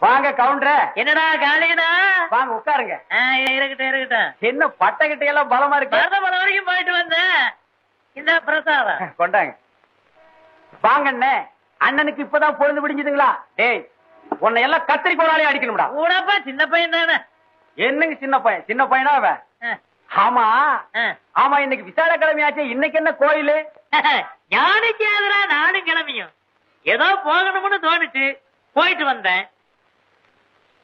வாங்க கவுண்டர என்னடா காளியனா வாங்க உட்காருங்க. இருக்கட்டும் இருக்கட்டும். என்ன பட்டகிட்ட எல்லாம் பலமா இருக்கு? மருதமலை வரைக்கும் போயிட்டு வந்தேன். இந்த பிரசாதம். கொண்டாங்க. வாங்கண்ணே அண்ணனுக்கு இப்பதான் பொழுது விடிஞ்சதுங்களா? டேய் உன்னை எல்லாம் கத்திரிக்கோளாலே அடிக்கணும்டா. கூடப்பா சின்ன பையன் தானே. என்னங்க சின்ன பையன்? சின்ன பையனா அவன்? ஆமா. ஆமா இன்னைக்கு விசால கிழமை ஆச்சு. இன்னைக்கு என்ன கோயிலு? யானைக்கு எதிரா நானும் கிளம்பியும். ஏதோ போகணும்னு தோணுச்சு. போயிட்டு வந்தேன்.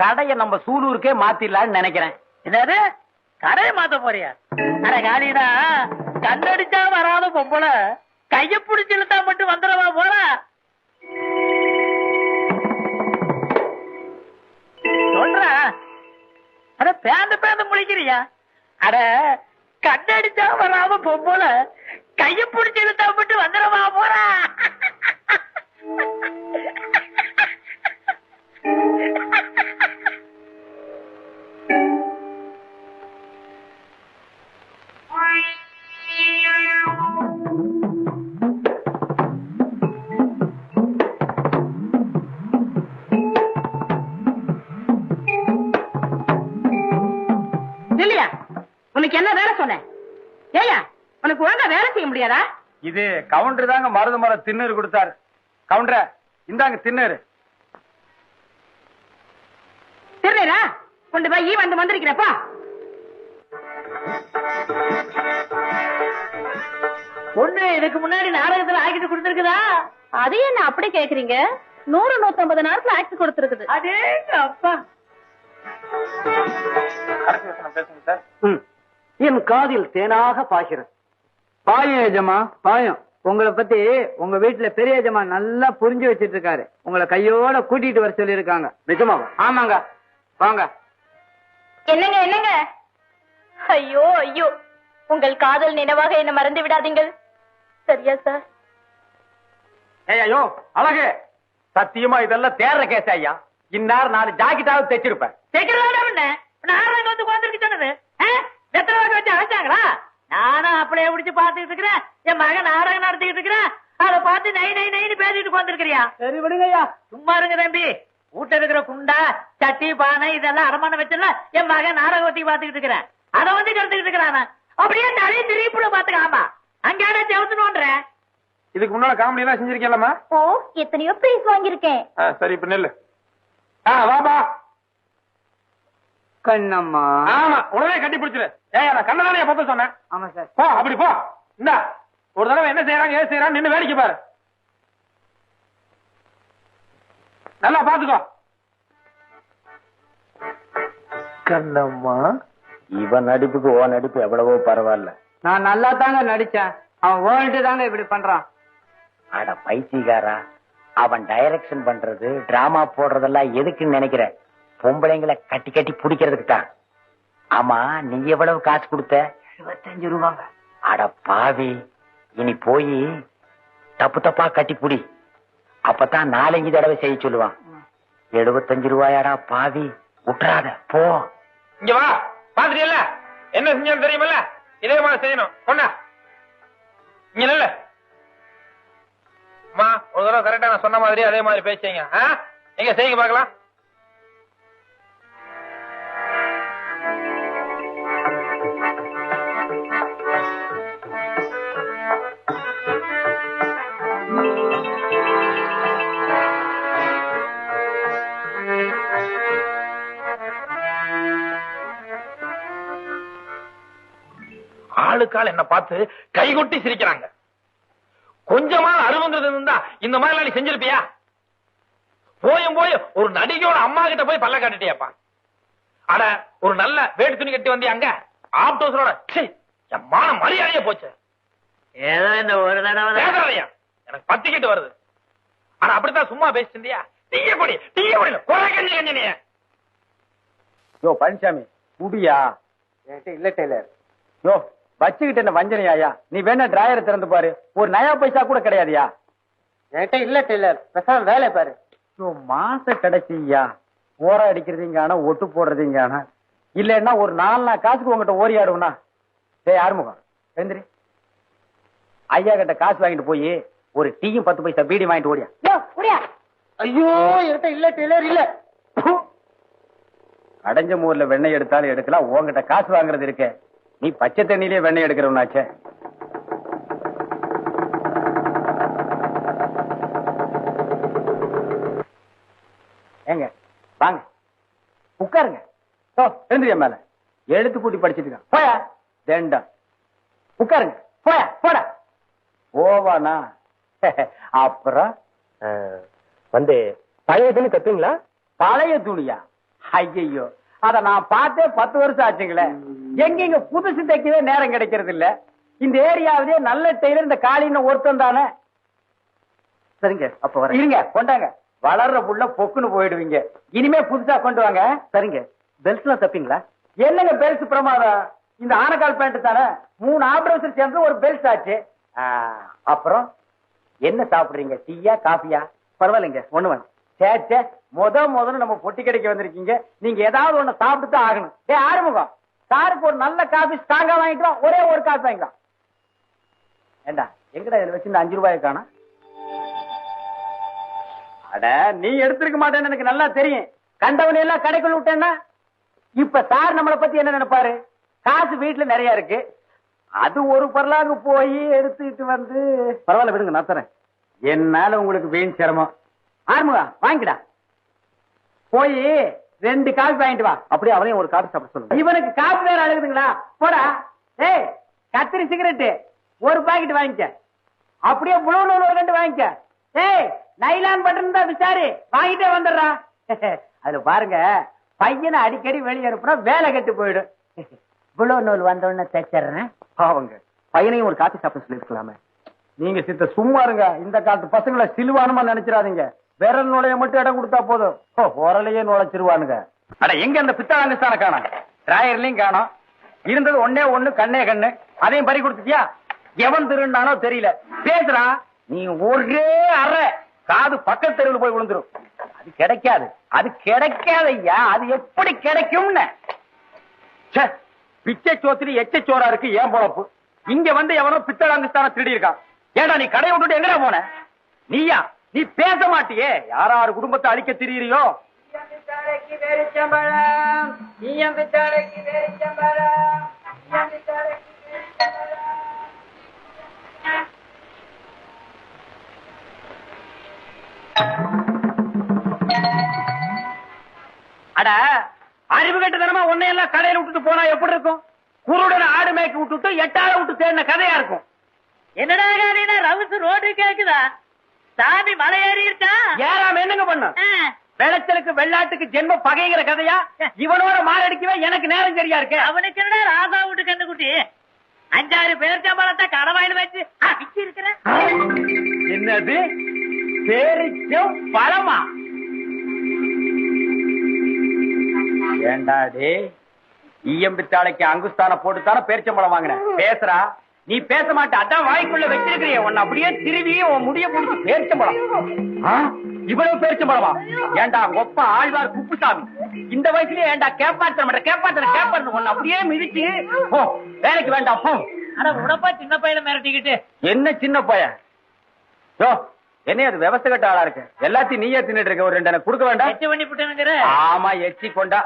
கடைய நம்ம சூலூருக்கே மாத்திடலாம்னு நினைக்கிறேன். என்னது? கடையை மாத்த போறியா? அட காளியனா கண்ணடிச்சா வராத பொம்பளை கைய பிடிச்சு இழுத்தா மட்டும் வந்துடவா போற சொல்றா. அட பேந்து பேந்து முழிக்கிறியா? அட கண்ணடிச்சா வராம பொம்பளை கைய பிடிச்சு இழுத்தா மட்டும் உனக்கு என்ன வேலை சொன்னேன் ஏயா உனக்கு ஒழுங்கா வேலை செய்ய முடியாதா? இது கவுண்டர் தாங்க மருது மரம் திண்ணூறு கொடுத்தாரு. கவுண்டர இந்தாங்க திண்ணூறு திருநீரா கொண்டு போய் வந்து வந்திருக்கிறப்பா பொண்ணு இதுக்கு முன்னாடி நாடகத்துல ஆக்கிட்டு கொடுத்துருக்குதா? அது என்ன அப்படி கேக்குறீங்க? நூறு நூத்தம்பது நேரத்துல ஆக்ட் கொடுத்துருக்குது. அதே அப்பா. பேசுங்க சார். என் காதில் தேனாக பாய்கிறது. பாயம் எஜமா பாயம். உங்களை பத்தி உங்க வீட்டுல பெரிய எஜமா நல்லா புரிஞ்சு வச்சிட்டு இருக்காரு உங்களை கையோட கூட்டிட்டு வர சொல்லி இருக்காங்க நிஜமா ஆமாங்க. வாங்க. என்னங்க என்னங்க? ஐயோ ஐயோ. உங்கள் காதல் நினைவாக என்ன மறந்து விடாதீங்கள். சரியா சார்? ஏய் ஐயோ அழகு. சத்தியமா இதெல்லாம் தேர்ற கேஸ் ஐயா. இந்நேரம் நாலு ஜாக்கெட்டாவது தைச்சிருப்பேன். செக்ரவாரி நாடகம் வந்து உட்காந்துருக்கு சொன்னது? அழைச்சாங்களா நானும் அப்படியே பிடிச்சு பாத்துக்கிட்டு இருக்கிறேன். என் மகன் நாடகம் நடத்திக்கிட்டு இருக்கிறேன். அதை பார்த்து நை நை நைன்னு பேசிட்டு உட்காந்துருக்கிறியா சரி விடுங்க ஐயா சும்மா இருங்க தம்பி. வீட்டுல இருக்கிற குண்டா சட்டி பானை இதெல்லாம் அடமான வச்சுல என் மகன் நாடகத்தை பாத்துக்கிட்டு இருக்கிறேன். அதை வந்து கருத்துக்கிட்டு இருக்கிறான் அப்படியே தலையை திருப்பிட பாத்துக்காமா அங்கேடா செவத்துனோன்றேன் இதுக்கு முன்னால காமெடி எல்லாம் செஞ்சிருக்கேன்லம்மா. ஓ எத்தனையோ பிரைஸ் வாங்கியிருக்கேன். சரி இப்ப நெல்லு. ஆ வாபா கண்ணம்மா. ஆமா உடனே கட்டி பிடிச்சிரு. ஏய் நான் கண்ணதானே பார்த்து சொன்னேன் ஆமா சார். போ அப்படி போ. இந்தா ஒரு தடவை என்ன செய்யறாங்க ஏது செய்யறாங்க நின்னு வேடிக்கை பாரு. நல்லா பாத்துக்கோ. கண்ணம்மா இவன் நடிப்புக்கு ஓ நடிப்பு எவ்வளவோ பரவாயில்ல. நான் நல்லா தாங்க நடிச்சேன். அவன் வேர்ல்டு தாங்க இப்படி பண்றான். அட பைத்தியக்காரா அவன் டைரக்ஷன் பண்றது டிராமா போடுறதெல்லாம் எதுக்குன்னு நினைக்கிற பொம்பளைங்களை கட்டி கட்டி பிடிக்கிறதுக்கு தான் ஆமா நீ எவ்வளவு காசு கொடுத்த? இருபத்தஞ்சு ரூபாங்க. அட பாவி. இனி போய் தப்பு தப்பா கட்டி புடி. அப்பதான் நாலஞ்சு தடவை செய்ய சொல்லுவான். எழுபத்தஞ்சு ரூபாயாடா பாவி. விட்டுறாத போ. இங்க வா பாத்துட்டியல்ல என்ன செஞ்சேன்னு தெரியுமில்ல? இதே மாதிரி செய்யணும். கொண்டா. இங்க நில்லு. ஒரு தடவை கரெக்டா நான் சொன்ன மாதிரி அதே மாதிரி பேசுங்க எங்க செய்யுங்க ஆளுக்கால் என்ன பார்த்து கைகொட்டி சிரிக்கிறாங்க. கொஞ்சமா அருவங்கிறது இருந்தா இந்த மாதிரி நீ செஞ்சிருப்பியா? போயும் போய் ஒரு நடிகையோட அம்மா கிட்ட போய் பல்ல காட்டிட்டியாப்பா. அட ஒரு நல்ல வேட்டு துணி கட்டி வந்தியா அங்க? ஆப்டோஸரோட மான மரியாதையே போச்சு. ஏதோ இந்த ஒரு தடவை தான். பேசாதயா எனக்கு பத்திக்கிட்டு வருது. ஆனா அப்படித்தான் சும்மா பேசிட்டு இருந்தியா? டீய கொடி டீய கொடி குறை கஞ்சி கஞ்சி யோ பழனிசாமி குடியா? இல்ல டெய்லர். யோ வச்சுக்கிட்டு என்ன வஞ்சனையாயா? நீ வேணா டிராயரை திறந்து பாரு. ஒரு நயா பைசா கூட கிடையாதுயா? என்கிட்ட இல்ல டெய்லர். பேசாம வேலை பாரு. மாச கிடைச்சியா ஓர அடிக்கிறதுங்கான ஒட்டு போடுறதுங்கான? இல்லன்னா ஒரு நாலு நாள் காசுக்கு உங்ககிட்ட ஓரி ஆடுவனா? டேய் ஆறுமுகம். எழுந்திரி. ஐயா கிட்ட காசு வாங்கிட்டு போய் ஒரு டீயும் பத்து பைசா பீடி வாங்கிட்டு ஓடியா? ஐயோ! என்கிட்ட இல்ல டெய்லர் இல்ல. அடைஞ்ச மூர்ல வெண்ணெய் எடுத்தாலும் எடுக்கலாம். உன்கிட்ட காசு வாங்குறது இருக்கே. நீ பச்சை தண்ணியிலே வெண்ணெய் எடுக்கிறவனாச்சே. ஏங்க வாங்க. உட்காருங்க. ஓ எழுந்திரியா மேல. எழுத்து கூட்டி படிச்சிட்டு போயா? தேண்டா உட்காருங்க. போயா? போடா. ஓவானா அப்புறம்? வந்து பழைய துணி கத்துங்களா பழைய துணியா? ஐயோ அத நான் பார்த்தே பத்து வருஷம் ஆச்சுங்களே. எங்க புதுசு தைக்கவே நேரம் கிடைக்கிறது இல்ல இந்த ஏரியாவிலே நல்ல டெய்லர் இந்த காலின்னு ஒருத்தன் தானே. சரிங்க அப்ப இருங்க கொண்டாங்க. வளர்ற புள்ள பொக்குன்னு போயிடுவீங்க. இனிமே புதுசா கொண்டு வாங்க. சரிங்க. பெல்ட் எல்லாம் தப்பீங்களா? என்னங்க பெல்ட் பிரமாதம்? இந்த ஆனக்கால் பேண்ட் தானே? மூணு ஆபரேஷன் சேர்ந்து ஒரு பெல்ட் ஆச்சு. அப்புறம்? என்ன சாப்பிடுறீங்க? டீயா காபியா பரவாயில்லைங்க ஒண்ணு வேணும். சே சே முத முதல்ல நம்ம பொட்டி கடைக்கு வந்திருக்கீங்க. நீங்க ஏதாவது ஒண்ணு சாப்பிட்டு தான் ஆகணும். ஏ ஆறுமுகம். சாருக்கு ஒரு நல்ல காபி ஸ்ட்ராங்கா வாங்கிக்கலாம். ஒரே ஒரு காபி வாங்கிக்கலாம். ஏண்டா எங்கடா இதுல வச்சு இந்த அஞ்சு ரூபாய் காணா அட நீ எடுத்திருக்க மாட்டேன்னு எனக்கு நல்லா தெரியும். கண்டவனை எல்லாம் கடைக்குள்ள விட்டேன்னா இப்ப சார் நம்மளை பத்தி என்ன நினைப்பாரு? காசு வீட்டுல நிறைய இருக்கு. அது ஒரு பொருளாக போய் எடுத்துக்கிட்டு வந்து பரவாயில்ல விடுங்க நான் தரேன். என்னால உங்களுக்கு வீண் சிரமம். ஆறுமுகா வாங்கிடா. போய் ரெண்டு காபி வாங்கிட்டு வா. அப்படியே அவனையும் ஒரு காப்பி சாப்பிட சொல்லுங்க. இவனுக்கு காபி வேற அழுகுதுங்களா? போடா. ஏய் கத்திரி சிகரெட்டு. ஒரு பாக்கெட் வாங்கிக்க. அப்படியே புழு நூல் ரெண்டு வாங்கிக்க. ஏய் நைலான் பட்டன் தான் விசாரி வாங்கிட்டே வந்துடுறா. அதுல பாருங்க பையனை அடிக்கடி வெளியே அனுப்புனா வேலை கெட்டு போயிடும். புழு நூல் வந்த உடனே தைச்சிடுறேன் பாவங்க பையனையும் ஒரு காப்பி சாப்பிட சொல்லிருக்கலாமே நீங்க சித்த சும்மா இருங்க. இந்த காலத்து பசங்களை சிலுவானுமா நினைச்சிடாதீங்க. விரல் நுழைய மட்டும் இடம் கொடுத்தா போதும். ஓ, உரலையே நுழைச்சிருவானுங்க. அட எங்க அந்த பித்தாளங்கஸ்தான காணும்? டிராயர்லயும் காணோம். இருந்தது ஒன்னே ஒண்ணு கண்ணே கண்ணு. அதையும் பறி கொடுத்துட்டியா? எவன் திருண்டானோ தெரியல. பேசுறா நீ ஒரே அற. காது பக்கத்து தெருவில் போய் விழுந்துரும். அது கிடைக்காது. அது கிடைக்காது ஐயா அது எப்படி கிடைக்கும்னு? ச்சே, பிச்சை சோத்திரி எச்ச சோறா இருக்கு ஏன் பொழப்பு? இங்க வந்து எவனோ பித்தளாங்கிஸ்தான திருடி இருக்கான் ஏடா நீ கடை விட்டுட்டு எங்கடா போன? நீயா? நீ பேச மாட்டியே? யாராரு குடும்பத்தை அழிக்க திரியிறியோ? அட அறிவு கட்டுத்தனமா உன்னையெல்லாம் கடையில விட்டுட்டு போனா எப்படி இருக்கும்? குருடன ஆடு மேய்க்க விட்டுட்டு எட்டால விட்டு தேடின கதையா இருக்கும்? என்னடா காரினா ரவுஸ் ரோடு கேக்குதா? சாமி மலை ஏறி இருக்கா ஏறாம என்னங்க பண்ணும்? ஆ, வெள்ளச்சலுக்கு வெள்ளாட்டுக்கு ஜென்ம பகைங்கிற கதையா? இவனோட மாரடிக்கவே எனக்கு நேரம் சரியா இருக்கு. அவனுக்கு என்னடா ராதா விட்டு கண்ணுக்குட்டி? அஞ்சாறு பேர் சம்பளத்தை கடவாயில் வச்சு என்னது? பேரிச்சம் பழமா? ஏண்டாடே ஈயம்பித்தாளைக்கு அங்குஸ்தான போட்டு தானே பேரிச்சம்பழம் வாங்கின? பேசுறா. நீ பேச மாட்ட அதான் வாய்க்குள்ள வச்சிருக்கிறிய. உன்னை அப்படியே திருவி உன் முடிய புடிச்சு பேரிச்சம்பழம்? இவ்வளவு பேரிச்சம்பழமா ஏண்டா ஒப்ப ஆழ்வார் குப்புசாமி. இந்த வயசுலயே ஏண்டா கேப்பாத்திர மாட்டேன் கேப்பாத்திர கேப்பாத்திர உன்னை அப்படியே மிதிச்சு போ வேலைக்கு வேண்டாம் போ. அட உடப்பா சின்ன பையனை மிரட்டிக்கிட்டு. என்ன சின்ன பையன் யோ என்ன அது விவசாய கட்ட ஆளா இருக்கு? எல்லாத்தையும் நீயே தின்னுட்டு இருக்க ஒரு ரெண்டு எனக்கு கொடுக்க வேண்டாம். எச்சு பண்ணி விட்டுனுங்கிற ஆமா எச்சி கொண்டா.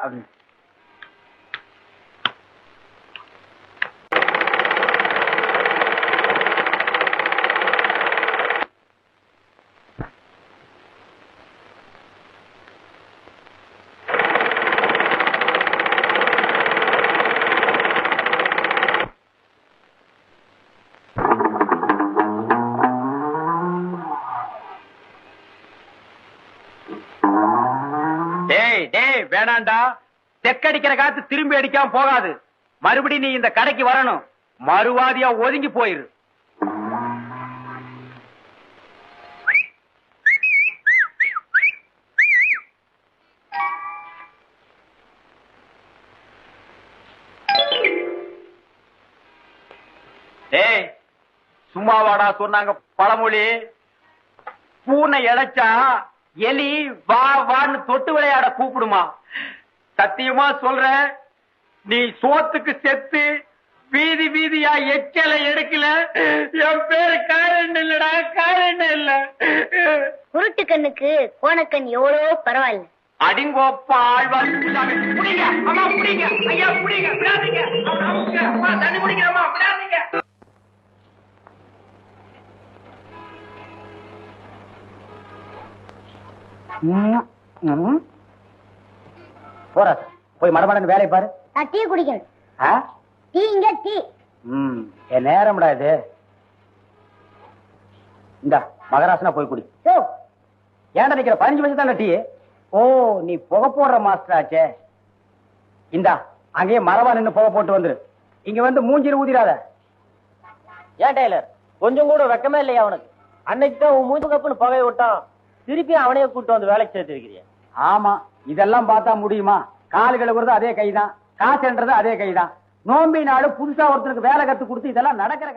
வேண்டாண்டா. தெக்கடிக்கிற காத்து திரும்பி அடிக்காம போகாது. மறுபடியும் நீ இந்த கடைக்கு வரணும். மறுவாதியா ஒதுங்கி போயிரு. ஏய் சும்மாவாடா சொன்னாங்க பழமொழி. பூனை இழைச்சா எலி வா வான்னு தொட்டு விளையாட கூப்பிடுமா? சத்தியமா சொல்றேன் நீ சோத்துக்கு செத்து வீதி வீதியா எச்சலை எடுக்கல. என் பேரு காரணம் இல்லடா காரணம் இல்ல. குருட்டு கண்ணுக்கு கோணக்கண் எவ்வளோ பரவாயில்ல. அடிங்கோப்பா ஆழ்வார். குடிங்க அம்மா குடிங்க ஐயா குடிங்க விடாதீங்க. அம்மா, தண்ணி குடிக்கிறம்மா விடாதீங்க. போறா. போய் மடமடன்னு வேலையை பாரு. நான் டீ குடிக்கணும். ஆ? டீ இங்க டீ. ம் என் நேரம்டா இது. இந்த மகராசனா போய் குடி. ஏன்டா நிக்கிற? பதினஞ்சு வருஷம் தானே டீ. ஓ நீ புகை போடுற மாஸ்டர் ஆச்சே. இந்தா அங்கேயே மரபா நின்னு புகை போட்டு வந்துரு. இங்க வந்து மூஞ்சில ஊதிராத ஏன் டெய்லர்? கொஞ்சம் கூட வெக்கமே இல்லையா அவனுக்கு? அன்னைக்கு தான் உன் மூச்சு கப்புன்னு புகைய விட்டான். திருப்பி அவனையே கூட்டு வந்து வேலைக்கு சேர்த்து வைக்கிறியா ஆமா. இதெல்லாம் பார்த்தா முடியுமா? கால் கழுவுறது அதே கைதான். காசுன்றது அதே கைதான். நோம்பி நாடு புதுசா ஒருத்தருக்கு வேலை கத்து கொடுத்து இதெல்லாம் நடக்கிற